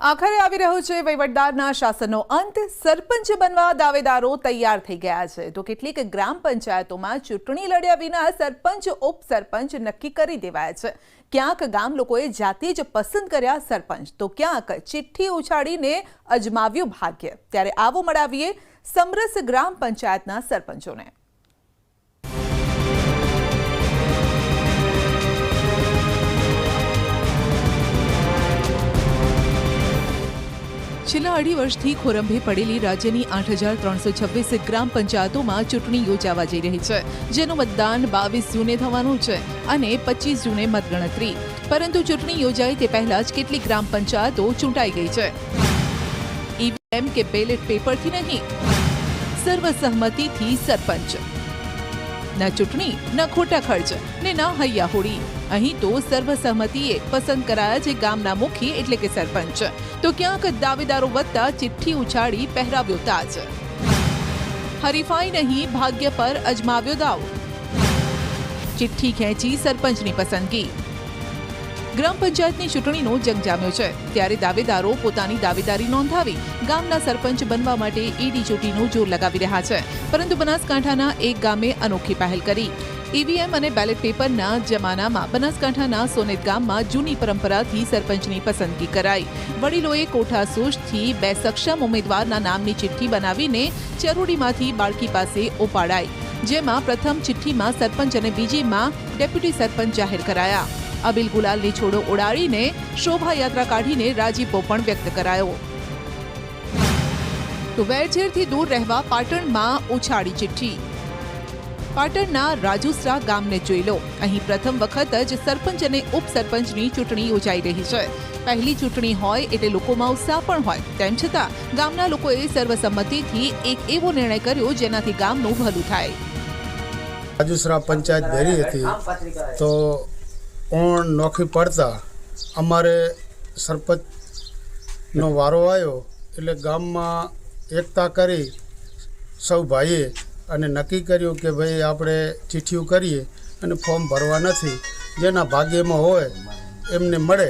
આખરે આવી રહ્યો છે વહીવટદારના શાસનનો અંત. સરપંચ બનવા દાવેદારો તૈયાર થઈ ગયા છે. તો કેટલીક ગ્રામ પંચાયતોમાં ચૂંટણી લડ્યા વિના સરપંચ, ઉપસરપંચ નક્કી કરી દેવાયા છે. ક્યાંક ગામ લોકોએ જાતે જ પસંદ કર્યા સરપંચ. તો ક્યાંક ચિઠ્ઠી ઉછાળીને અજમાવ્યું ભાગ્ય. ત્યારે આવો મળાવીએ સમરસ ગ્રામ પંચાયતના સરપંચોને. છેલ્લા અઢી વર્ષથી ખોરંભે પડેલી રાજ્યની આઠ હજાર ત્રણસો છવ્વીસ ગ્રામ પંચાયતોમાં ચૂંટણી યોજાવા જઈ રહી છે, જેનું મતદાન બાવીસ જૂને થવાનું છે અને પચીસ જૂને મતગણતરી. પરંતુ ચૂંટણી યોજાય તે પહેલા જ કેટલીક ગ્રામ પંચાયતો ચૂંટાઈ ગઈ છે. ઈવીએમ કે બેલેટ પેપરથી નહીં. સર્વસહમતિથી સરપંચ. ન ચૂંટણી, ન ખોટા ખર્ચ ને ન હૈયાહોળી અહીં તો સર્વસહમતિએ પસંદ કરાયા છે ગામના મુખી એટલે કે સરપંચ. તો ક્યાંક દાવેદારો વધતા ચિઠ્ઠી ઉછાળી પહેરાવ્યો તાજ. હરીફાઈ નહીં, ભાગ્ય પર અજમાવ્યો દાવ. ચિઠ્ઠી ખેંચી સરપંચની પસંદગી. ગ્રામ પંચાયતની ચૂંટણીનો જંગ જામ્યો છે. ત્યારે દાવેદારો પોતાની દાવેદારી નોંધાવી ગામના સરપંચ બનવા માટે ઈડી ચૂંટણીનું જોર લગાવી રહ્યા છે. પરંતુ બનાસકાંઠાના એક ગામે અનોખી પહેલ કરી. ઈવીએમ અને બેલેટ પેપરના જમાનામાં બનાસકાંઠાના સોનેત ગામમાં જૂની પરંપરાથી સરપંચની પસંદગી કરાઈ. વડીલોએ કોઠાસૂઝથી બે સક્ષમ ઉમેદવારના નામની ચિઠ્ઠી બનાવીને ચરોડીમાંથી બાળકી પાસે ઓપાડાઈ જેમાં પ્રથમ ચિઠ્ઠીમાં સરપંચ અને બીજીમાં ડેપ્યુટી સરપંચ જાહેર કરાયા. અબિલ ગુલાલની છોડો ઉડાડીને શોભાયાત્રા કાઢીને રાજીપો પણ વ્યક્ત કરાયો. તો વેરઝેરથી દૂર રહેવા પાટણમાં ઉછાળી ચિઠ્ઠી. પાટણના રાજુસરા ગામને જોઈ લો. અહીં પ્રથમ વખત જ સરપંચ અને ઉપસરપંચની ચૂંટણી યોજાઈ રહી છે. પહેલી ચૂંટણી હોય એટલે લોકોમાં ઉત્સાહ પણ હોય. તેમ છતાં ગામના લોકોએ સર્વસંમતિથી એક એવો નિર્ણય કર્યો જેનાથી ગામનું ભલું થાય. રાજુસરા પંચાયત ભેરી હતી. તો ઓણ નોખી પડતા? અમારે સરપંચનો વારો આવ્યો એટલે ગામમાં એકતા કરી સૌ ભાઈએ અને નક્કી કર્યું કે ભાઈ આપણે ચીઠીઓ કરીએ અને ફોર્મ ભરવા નથી. જેના ભાગ્યમાં હોય એમને મળે.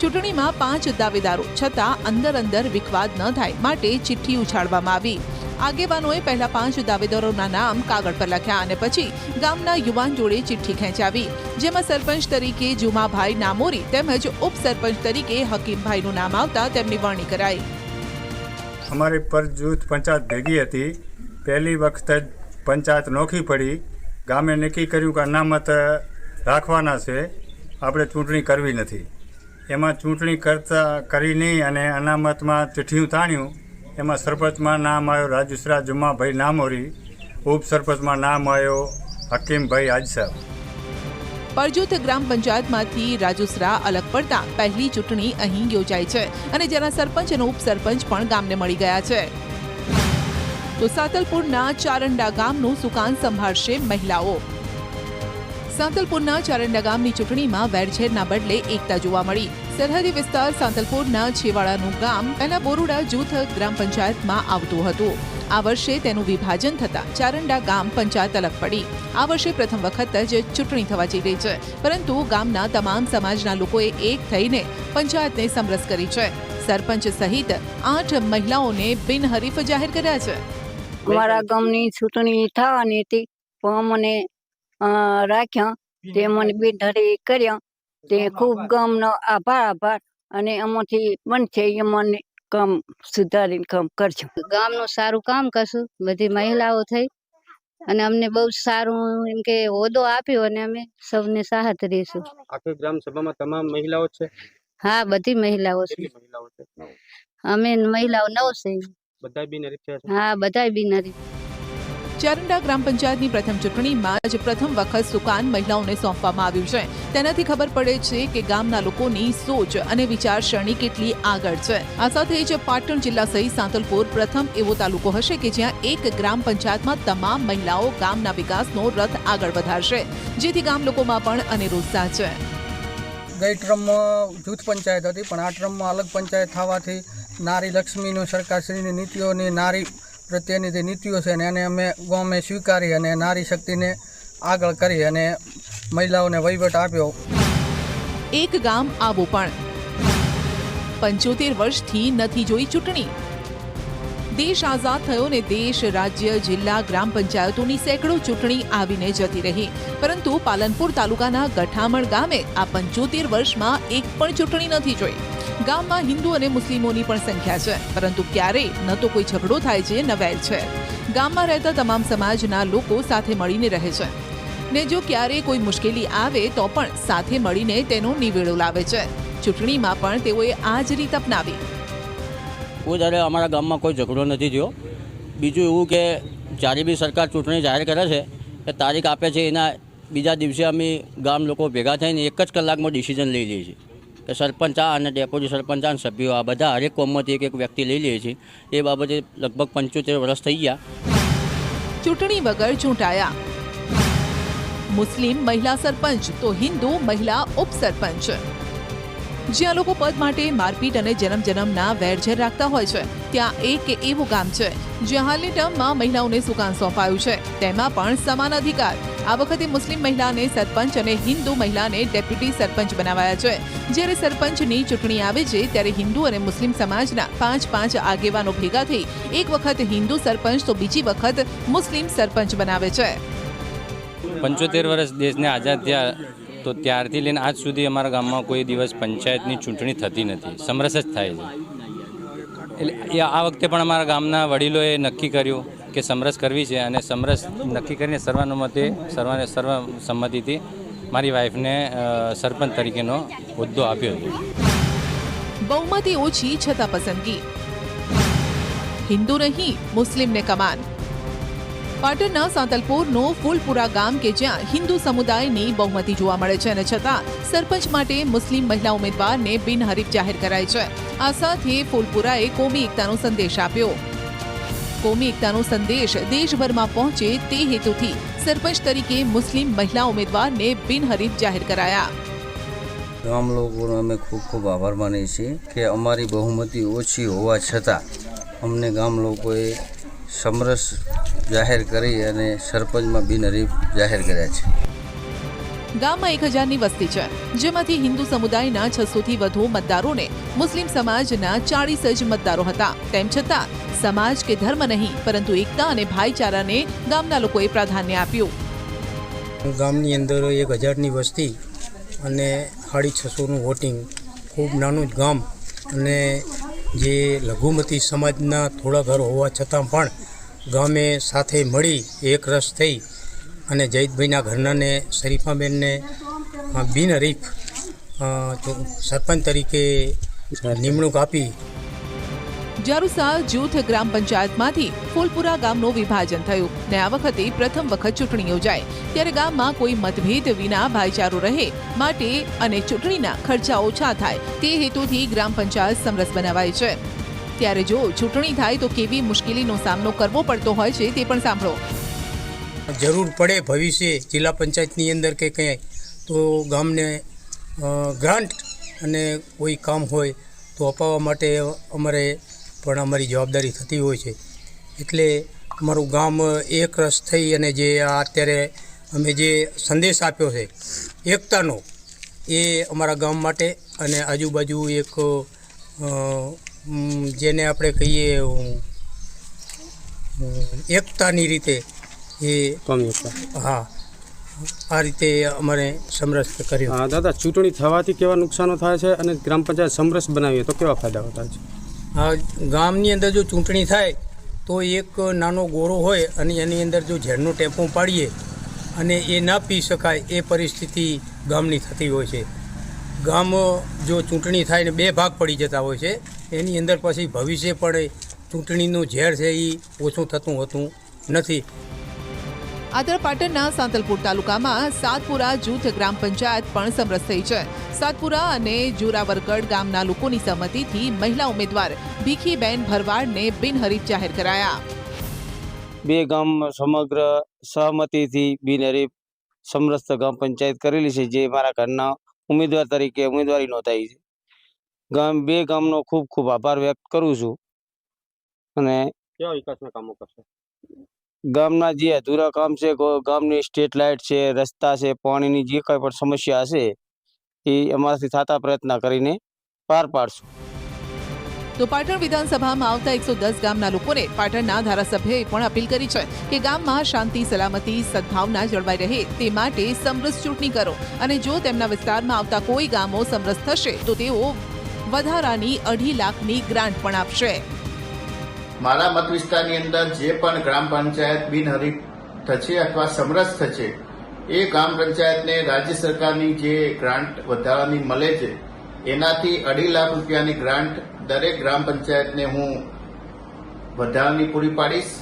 ચૂંટણીમાં પાંચ દાવેદારો છતાં અંદર અંદર વિખવાદ ન થાય માટે ચિઠ્ઠી ઉછાળવામાં આવી. આગેવાનોએ પહેલા પાંચ દાવેદારોના નામ કાગળ પર લખ્યા અને પછી ગામના યુવાન જોડે ચિઠ્ઠી ખેંચાવી. જેમાં સરપંચ તરીકે જુમાભાઈ નામોરી તેમજ ઉપસરપંચ તરીકે હકીમભાઈનું નામ આવતા તેમની વરણી કરાઈ. અમારી પર જૂથ પંચાયત ભેગી હતી. પહેલી વખત જ પંચાયત નોખી પડી. ગામે નક્કી કર્યું કે અનામત રાખવાના છે. આપણે ચૂંટણી કરવી નથી. એમાં ચૂંટણી કરતા કરી નહીં અને અનામતમાં ચિઠ્ઠીયું તાણ્યું. એમાં સરપંચમાં નામ આવ્યો રાજુસરા જુમાભાઈ નામોરી ઉપસરપંચમાં નામ આવ્યો હકીમભાઈ આજસાબ પરજોત ગ્રામ પંચાયતમાંથી રાજુસરા અલગ પડતા પહેલી ચૂંટણી અહીં યોજાઈ છે અને જેના સરપંચ અને ઉપસરપંચ પણ ગામને મળી ગયા છે. તો સાતલપુરના ચારંડા ગામનું સુકાન સંભાળશે મહિલાઓ. સાંતલપુરના ચારંડા ગામની ચૂંટણીમાં વેરઝેરના બદલે એકતા જોવા મળી. સરહદી વિસ્તાર સાંતલપુરના છેવાડાનું ગામ પહેલા બોરુડા જૂથ ગ્રામ પંચાયતમાં આવતું હતું. આ વર્ષે તેનું વિભાજન થતાં ચારંડા ગામ પંચાયત અલગ પડી. આ વર્ષે પ્રથમ વખત જ ચૂંટણી થવા જઈ રહી છે. પરંતુ ગામના તમામ સમાજના લોકોએ એક થઈને પંચાયતને સમરસ કરી છે. સરપંચ સહિત આઠ મહિલાઓને બિનહરીફ જાહેર કર્યા છે. મારા ગામની ચૂંટણી થવાની હતી. પણ મને રાખ્યા. તે મને બિનહરીફ કર્યા. તે ખૂબ ગામનો આભાર આભાર. અને એમાંથી બનશે એ મને કામ સુધારીને કામ કરજો. ગામનું સારું કામ કરશું. બધી મહિલાઓ થઈ. અને અમને બહુ સારું એમ કે હોદ્દો આપ્યો અને અમે સૌને સાહત રહીશું આખી ગ્રામ સભામાં તમામ મહિલાઓ છે? હા બધી મહિલાઓ છે. મહિલાઓ છે? અમે મહિલાઓ નવ છે. બધા બી છે? હા બધાય બિનરી ચારંડા ગ્રામ પંચાયતની પ્રથમ ચૂંટણીમાં જ પ્રથમ વખત સુકાન મહિલાઓને સોંપવામાં આવ્યું છે. તેનાથી ખબર પડે છે કે ગામના લોકોની સોચ અને વિચારસરણી કેટલી આગળ છે. આ સાથે જ પાટણ જિલ્લા સહિત સાંતલપુર પ્રથમ એવો તાલુકો હશે કે જ્યાં એક ગ્રામ પંચાયતમાં તમામ મહિલાઓ ગામના વિકાસનો રથ આગળ વધારશે, જેથી ગામ લોકોમાં પણ અનેરો ઉત્સાહ છે. ગઈ ટ્રમમાં જૂથ પંચાયત હતી, પણ આ ટ્રમમાં અલગ પંચાયત થવાથી નારી લક્ષ્મીનું સરકારશ્રીની નીતિઓની નારી પ્રત્યેની જે નીતિઓ છે ને એને અમે ગામે સ્વીકારી અને નારી શક્તિને આગળ કરી અને મહિલાઓને વહીવટ આપ્યો. એક ગામ આવો પણ. પંચોતેર વર્ષથી નથી જોઈ ચૂંટણી. દેશ આઝાદ થયો ને દેશ, રાજ્ય, જિલ્લા, ગ્રામ પંચાયતોની સેંકડો ચૂંટણી આવીને જતી રહી. પરંતુ પાલનપુર તાલુકાના ગઠામણ ગામે આ પંચોતેર વર્ષમાં એક પણ ચૂંટણી નથી જોઈ. ગામમાં હિન્દુ અને મુસ્લિમોની પણ સંખ્યા છે. પરંતુ ક્યારેય ન તો કોઈ ઝઘડો થાય છે ન વેર છે. ગામમાં રહેતા તમામ સમાજના લોકો સાથે મળીને રહે છે. ને જો ક્યારે કોઈ મુશ્કેલી આવે, તો પણ સાથે મળીને તેનો નિવેડો લાવે છે. ચૂંટણીમાં પણ તેઓએ આ જ રીત અપનાવી. કોઈ જ્યારે અમારા ગામમાં કોઈ ઝઘડો નથી થયો. બીજું એવું કે જ્યારે બી સરકાર ચૂંટણી જાહેર કરે છે, એ તારીખ આપે છે, એના બીજા દિવસે અમે ગામ લોકો ભેગા થઈને એક જ કલાકમાં ડિસિઝન લઈ લઈએ છીએ. કે સરપંચ અને ડેપ્યુટી સરપંચ અને સભ્યો આ બધા હરેક કોમમાંથી એક એક વ્યક્તિ લઈ લે છે. એ બાબતે લગભગ પંચોતેર વર્ષ થઈ ગયા. ચૂંટણી વગર ચૂંટાયા. મુસ્લિમ મહિલા સરપંચ તો હિન્દુ મહિલા ઉપસરપંચ. જ્યાં લોકો પદ માટે મારપીટ અને જન્મ જન્મના વેરઝેર રાખતા હોય છે, ત્યાં એક એવું ગામ છે, જ્યાં હાલની ટર્મમાં મહિલાઓને સુકાન સોંપાયું છે. તેમાં પણ સમાન અધિકાર. આ વખતે મુસ્લિમ મહિલાને સરપંચ અને હિન્દુ મહિલાને ડેપ્યુટી સરપંચ બનાવાયા છે. જ્યારે સરપંચની ચૂંટણી આવે છે, ત્યારે હિન્દુ અને મુસ્લિમ સમાજના પાંચ પાંચ આગેવાનો ભેગા થઈ એક વખત હિન્દુ સરપંચ તો બીજી વખત મુસ્લિમ સરપંચ બનાવે છે. પંચોતેર વર્ષ દેશને આઝાદ થયા તો ત્યારથી લઈને આજ સુધી અમારા ગામમાં કોઈ દિવસ પંચાયતની ચૂંટણી થતી નથી. સમરસ જ થાય છે. એટલે આ વખતે પણ અમારા ગામના વડીલોએ નક્કી કર્યું કે સમરસ કરવી છે અને સમરસ નક્કી કરીને સર્વાનુમતે સર્વાને સર્વસંમતિથી મારી વાઈફને સરપંચ તરીકેનો હોદ્દો આપ્યો હતો. બહુમતી ઓછી છતાં પસંદગી. હિન્દુ નહીં, મુસ્લિમને કમાન. પાટણના સાંતલપુરનું ફૂલપુરા ગામ કે જ્યાં હિન્દુ સમુદાયની બહુમતી જોવા મળે છે અને છતાં સરપંચ માટે મુસ્લિમ મહિલા ઉમેદવારને બિનહરીફ જાહેર કરાય છે. આ સાથે ફૂલપુરાએ કોમી એકતાનો સંદેશ આપ્યો. કોમી એકતાનો સંદેશ દેશભરમાં પહોંચે તે હેતુથી સરપંચ તરીકે મુસ્લિમ મહિલા ઉમેદવારને બિનહરીફ જાહેર કરાયા. ગામ લોકોનો અમે ખૂબ ખૂબ આભાર માનીએ છીએ કે અમારી બહુમતી ઓછી હોવા છતાં અમને ગામ લોકોએ સમરસ જાહેર કરી અને સરપંચમાં બિનહરીફ જાહેર કર્યા છે. ગામમાં એક હજારની વસ્તી છે, જેમાંથી હિન્દુ સમુદાયના છસોથી વધુ મતદારોને મુસ્લિમ સમાજના ચાળીસ જ મતદારો હતા. તેમ છતાં, સમાજ કે ધર્મ નહીં, પરંતુ એકતા અને ભાઈચારાને ગામના લોકોએ પ્રાધાન્ય આપ્યું. ગામની અંદર એક હજારની વસ્તી અને સાડી છસોનું વોટિંગ ખૂબ નાનું જ ગામ અને જે લઘુમતી સમાજના થોડા ઘર હોવા છતાં પણ ગામે સાથે મળી એક રસ થઈ અને જયદભાઈના ઘરનાને શરીફાબેનને બિનહરીફ સરપંચ તરીકે નિમણૂક આપી. જારુસા જૂથ ગ્રામ પંચાયતમાંથી ફૂલપુરા ગામનું વિભાજન થયું. ને આ વખતે પ્રથમ વખત ચૂંટણી યોજાય. ત્યારે ગામમાં કોઈ મતભેદ વિના ભાઈચારો રહે માટે અને ચૂંટણીના ખર્ચા ઓછા થાય તે હેતુથી ગ્રામ પંચાયત સમરસ બનાવાય છે. ત્યારે જો ચૂંટણી થાય તો કેવી મુશ્કેલીનો સામનો કરવો પડતો હોય છે તે પણ સાંભળો. જરૂર પડે ભવિષ્ય જિલ્લા પંચાયતની અંદર કે કંઈ તો ગામને ગ્રાન્ટ અને કોઈ કામ હોય તો અપાવવા માટે અમારે પણ અમારી જવાબદારી થતી હોય છે. એટલે અમારું ગામ એક રસ થઈ અને જે આ અત્યારે અમે જે સંદેશ આપ્યો છે, એકતાનો, એ અમારા ગામ માટે અને આજુબાજુ એક જેને આપણે કહીએ એકતાની રીતે એ હા. આ રીતે અમારે સમરસ કર્યો. હા દાદા ચૂંટણી થવાથી કેવા નુકસાનો થાય છે અને ગ્રામ પંચાયત સમરસ બનાવીએ તો કેવા ફાયદાઓ થાય છે? હા ગામની અંદર જો ચૂંટણી થાય તો એક નાનો ગોરો હોય અને એની અંદર જો ઝેરનું ટેમ્પો પાડીએ અને એ ના પી શકાય એ પરિસ્થિતિ ગામની થતી હોય છે. ગામ જો ચૂંટણી થાય ને બે ભાગ પડી જતા હોય છે. એની અંદર પછી ભવિષ્ય પડે. ચૂંટણીનું ઝેર છે એ ઓછું થતું હોતું નથી. આદર પાટણના સાંતલપુર તાલુકામાં સાતપુરા જૂથ ગ્રામ પંચાયત પણ સમરસ થઈ છે. સાતપુરા અને જોરાવરગઢ ગામના લોકોની સહમતિથી મહિલા ઉમેદવાર ભીખીબેન ભરવાડને બિનહરીફ જાહેર કરાયા. બે ગામ સમગ્ર સહમતિથી બિનહરીફ સમરસ્ત ગામ પંચાયત કરેલી છે જે મારા ઘરના ઉમેદવાર તરીકે ઉમેદવારી નોંધાઈ છે. ગામ બે ગામનો ખૂબ ખૂબ આભાર વ્યક્ત કરું છું. અને કેવા વિકાસના કામો કરશે? ગામના જે અધૂરા કામ છે ગામની સ્ટ્રીટ લાઇટ છે, રસ્તા છે, પાણીની જે કંઈ પણ સમસ્યા હશે, એ અમારાથી થતા પ્રયત્ન કરીને પાર પાડશું. તો પાટણ વિધાનસભામાં આવતા એકસો દસ ગામના લોકોને પાટણના ધારાસભ્યએ પણ અપીલ કરી છે કે ગામમાં શાંતિ, સલામતી, સદભાવના જળવાઈ રહે તે માટે સમરસ ચૂંટણી કરો અને જો તેમના વિસ્તારમાં આવતા કોઈ ગામો સમરસ થશે તો તેઓ વધારાની અઢી લાખની ગ્રાન્ટ પણ આપશે. મારા મત વિસ્તારની અંદર જે પણ ગ્રામ પંચાયત બિનહરીફ થશે અથવા સમરસ થશે, એ ગ્રામ પંચાયતને રાજ્ય સરકારની જે ગ્રાન્ટ વધારાની મળે છે, એનાથી અઢી લાખ રૂપિયાની ગ્રાન્ટ દરેક ગ્રામ પંચાયતને હું વધારાની પૂરી પાડીશ.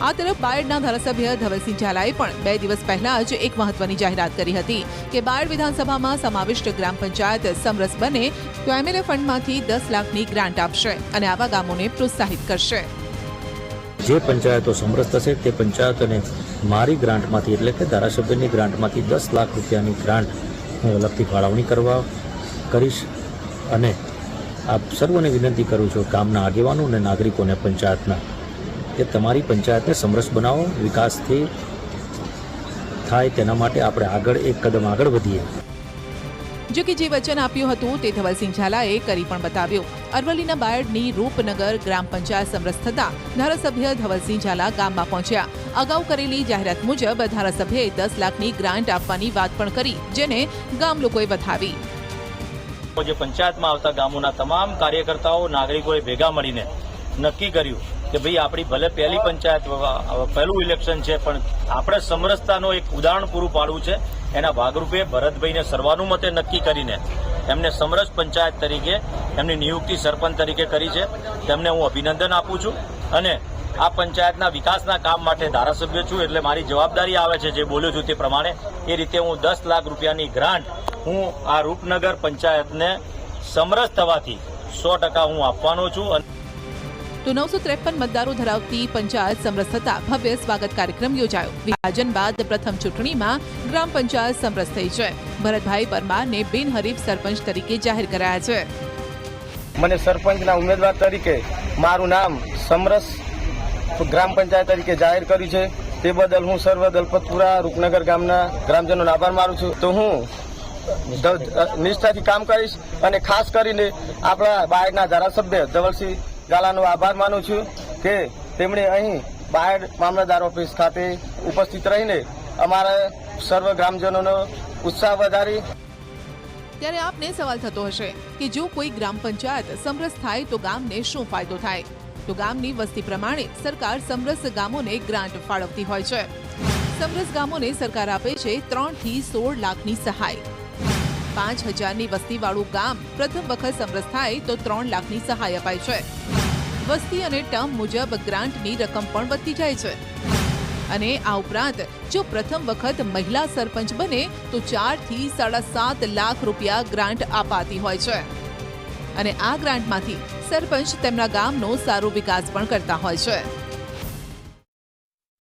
આ તરફ બાયડના ધારાસભ્ય ધવલસિંહ ઝાલાએ પણ બે દિવસ પહેલા જ એક મહત્વની જાહેરાત કરી હતી કે બાયડ વિધાનસભામાં સમાવિષ્ટ ગ્રામ પંચાયત સમરસ બને તો એમએલએ ફંડમાંથી દસ લાખની ગ્રાન્ટ આપશે અને આવા ગામોને પ્રોત્સાહિત કરશે. જે પંચાયતો સમરસ થશે તે પંચાયતોને મારી ગ્રાન્ટમાંથી એટલે કે ધારાસભ્યની ગ્રાન્ટમાંથી દસ લાખ રૂપિયાની ગ્રાન્ટ હું અલગથી ફાળવણી કરવા કરીશ અને આપ સર્વને વિનંતી કરું છું ગામના આગેવાનો અને નાગરિકોને, પંચાયતના કે તમારી પંચાયતને સમરસ બનાવો વિકાસથી થાય તેના માટે આપણે આગળ એક કદમ આગળ વધીએ. જો કે જે વચન આપ્યું હતું તે ધવલસિંહ ઝાલાએ કરી પણ બતાવ્યું. અરવલ્લીના બાયડની રૂપનગર ગ્રામ પંચાયત સમરસ થતા ધારાસભ્ય ધવલસિંહ ઝાલા ગામમાં પહોંચ્યા. અગાઉ કરેલી જાહેરાત મુજબ ધારાસભ્યએ દસ લાખની ગ્રાન્ટ આપવાની વાત પણ કરી જેને ગામ લોકોએ વધાવી. જે પંચાયતમાં આવતા ગામોના તમામ કાર્યકર્તાઓ નાગરિકોએ ભેગા મળીને નક્કી કર્યું કે ભાઈ આપણી ભલે પહેલી પંચાયત પહેલું ઇલેક્શન છે, પણ આપણે સમરસતાનો એક ઉદાહરણ પૂરું પાડવું છે. એના ભાગરૂપે ભરતભાઈને સર્વાનુમતે નક્કી કરીને એમને સમરસ પંચાયત તરીકે, એમની નિયુક્તિ સરપંચ તરીકે કરી છે. તેમને હું અભિનંદન આપું છું. અને આ પંચાયતના વિકાસના કામ માટે ધારાસભ્ય છું, એટલે મારી જવાબદારી આવે છે જે બોલ્યો છું તે પ્રમાણે. એ રીતે હું દસ લાખ રૂપિયાની ગ્રાન્ટ હું આ રૂપનગર પંચાયતને સમરસ થવાથી સો ટકા હું આપવાનો છું. અને તો નવસો ત્રેપન મતદારો ધરાવતી પંચાયત સમરસ થતા ભવ્ય સ્વાગત કાર્યક્રમ યોજાયો. વિભાજન બાદ પ્રથમ ચૂંટણીમાં ગ્રામ પંચાયત સમરસ થઈ છે. ભરતભાઈ પરમારને બિનહરીફ સરપંચ તરીકે જાહેર કરાયા છે. મને સરપંચના ઉમેદવાર તરીકે મારું નામ સમરસ ગ્રામ પંચાયત તરીકે જાહેર કર્યું છે. તે બદલ હું સર્વ દલપતપુરા રૂપનગર ગામના ગ્રામજનોનો આભાર માનું છું. તો હું નિષ્ઠાથી કામ કરીશ અને ખાસ કરીને આપણા બાયડના ધારાસભ્ય ધવલસિંહ ગાલાનો આભાર માનું છું કે તેમણે અહીં બાયડ મામલતદાર ઓફિસ ખાતે ઉપસ્થિત રહીને અમારા સર્વ ગ્રામજનોનો ઉત્સાહ વધારી ત્યારે આપને સવાલ થતો હશે કે જો કોઈ ગ્રામ પંચાયત સમરસ થાય તો ગામને શું ફાયદો થાય? તો ગામની વસ્તી પ્રમાણે સરકાર સમરસ ગામોને ગ્રાન્ટ ફાળવતી હોય છે. સમરસ ગામોને સરકાર આપે છે ત્રણથી સોળ લાખની સહાય. પાંચ હજારની વસ્તીવાળું ગામ પ્રથમ વખત સમરસ થાય તો ત્રણ લાખની સહાય અપાય છે. વસ્તી અને ટર્મ મુજબ ગ્રાન્ટની રકમ પણ વધતી જાય છે. અને આ ઉપરાંત, જો પ્રથમ વખત મહિલા સરપંચ બને, તો ચારથી સાડા સાત લાખ રૂપિયા ગ્રાન્ટ અપાતી હોય છે. અને આ ગ્રાન્ટમાંથી સરપંચ તેમના ગામનો સારો વિકાસ પણ કરતા હોય છે.